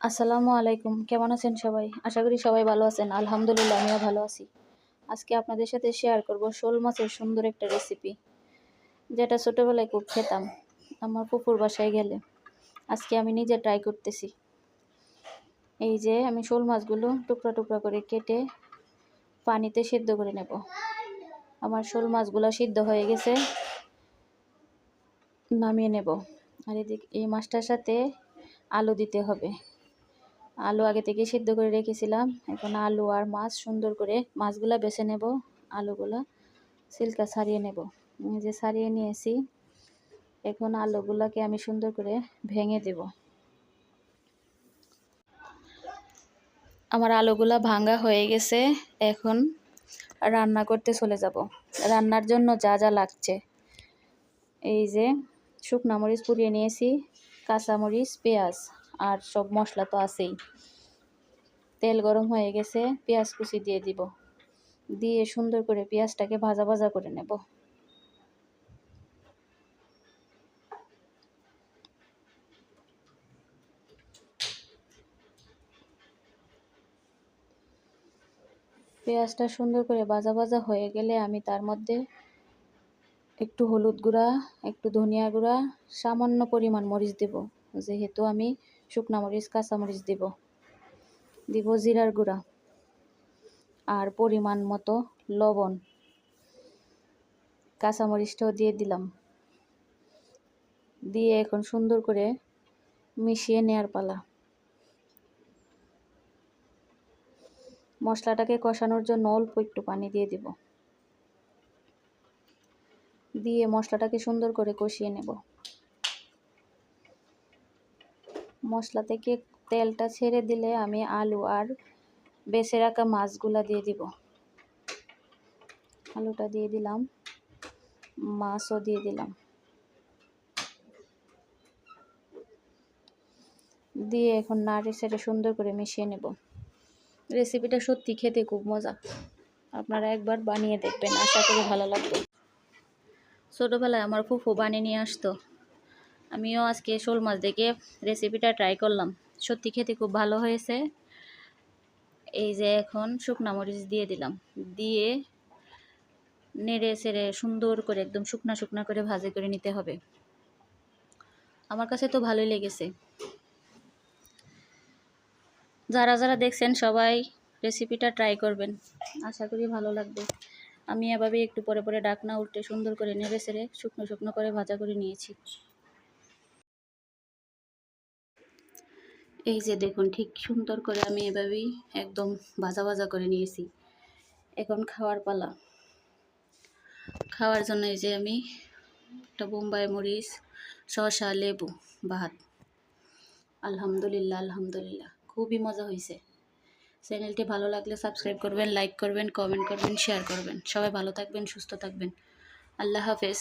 আসসালামু আলাইকুম। কেমন আছেন সবাই? আশা করি সবাই ভালো আছেন। আলহামদুলিল্লাহ, আমিও ভালো আছি। আজকে আপনাদের সাথে শেয়ার করব শোল মাছের সুন্দর একটা রেসিপি যেটা ছোটোবেলায় খুব খেতাম। আমার পুকুর বাসায় গেলে। আজকে আমি নিজে ট্রাই করতেছি। এই যে আমি শোল মাছগুলো টুকরা টুকরা করে কেটে পানিতে সিদ্ধ করে নেব। আমার শোল মাছগুলো সিদ্ধ হয়ে গেছে। নামিয়ে নেব। আর এদিকে এই মাছটার সাথে আলু দিতে হবে। আলু আগে থেকে সিদ্ধ করে রেখেছিলাম। এখন আলু আর মাছ সুন্দর করে মাছগুলা বেছে নেব, আলুগুলা সিল্কা ছাড়িয়ে নেব। যে ছাড়িয়ে নিয়েছি, এখন আলুগুলাকে আমি সুন্দর করে ভেঙে দেব। আমার আলুগুলা ভাঙ্গা হয়ে গেছে, এখন রান্না করতে চলে যাব। রান্নার জন্য যা যা লাগছে। এই যে শুকনা মরিচ পুড়িয়ে নিয়েছি কাঁচামরিচ পেঁয়াজ। আর সব মশলা তো আছেই। তেল গরম হয়ে গেছে, পেঁয়াজ কুচি দিয়ে দিব। দিয়ে সুন্দর করে পেঁয়াজটাকে ভাজা ভাজা করে নেব। পেঁয়াজটা সুন্দর করে ভাজা ভাজা হয়ে গেলে আমি তার মধ্যে একটু হলুদ গুঁড়া, একটু ধনিয়া গুঁড়া, সামান্য পরিমাণ মরিচ দেব। যেহেতু আমি শুকনা মরিচ, কাঁচা মরিচ দেব। দিব জিরার গুঁড়া আর পরিমাণ মতো লবণ। কাঁচামরিচটাও দিয়ে দিলাম। দিয়ে এখন সুন্দর করে মিশিয়ে নেয়ার পালা। মশলাটাকে কষানোর জন্য অল্প একটু পানি দিয়ে দিব। দিয়ে মশলাটাকে সুন্দর করে কষিয়ে নেব। মশলা থেকে তেলটা ছেড়ে দিলে আমি আলু আর বেছে রাখা মাছগুলা দিয়ে দিব। আলুটা দিয়ে দিলাম, মাছও দিয়ে দিলাম। দিয়ে এখন নাড়ি সেটা সুন্দর করে মিশিয়ে নেব। রেসিপিটা সত্যি খেতে খুব মজা। আপনারা একবার বানিয়ে দেখবেন, আশা করি ভালো লাগবে। ছোটোবেলায় আমার ফুফু বানিয়ে নিয়ে আসতো। আমিও আজকে শোল মাছ দেখে রেসিপিটা ট্রাই করলাম। সত্যি খেতে খুব ভালো হয়েছে। এই যে এখন শুকনা মরিচ দিয়ে দিলাম। দিয়ে নেড়ে সেড়ে সুন্দর করে একদম শুকনা শুকনা করে ভাজি করে নিতে হবে। আমার কাছে তো ভালোই লেগেছে। যারা যারা দেখছেন সবাই রেসিপিটা ট্রাই করবেন। আশা করি ভালো লাগবে। আমি এভাবে একটু পরে পরে ডাকনা উল্টে সুন্দর করে নেড়ে সেড়ে শুকনো শুকনো করে ভাজা করে নিয়েছি। এই যে দেখুন, ঠিক সুন্দর করে আমি এভাবেই একদম ভাজা ভাজা করে নিয়েছি। এখন খাওয়ার পালা। খাওয়ার জন্য এই যে আমি একটা বোম্বাই মরিচ, শসা, লেবু, ভাত। আলহামদুলিল্লাহ আলহামদুলিল্লাহ। খুবই মজা হয়েছে। চ্যানেলটি ভালো লাগলে সাবস্ক্রাইব করবেন, লাইক করবেন, কমেন্ট করবেন শেয়ার করবেন। সবাই ভালো থাকবেন, সুস্থ থাকবেন। আল্লাহ হাফেজ।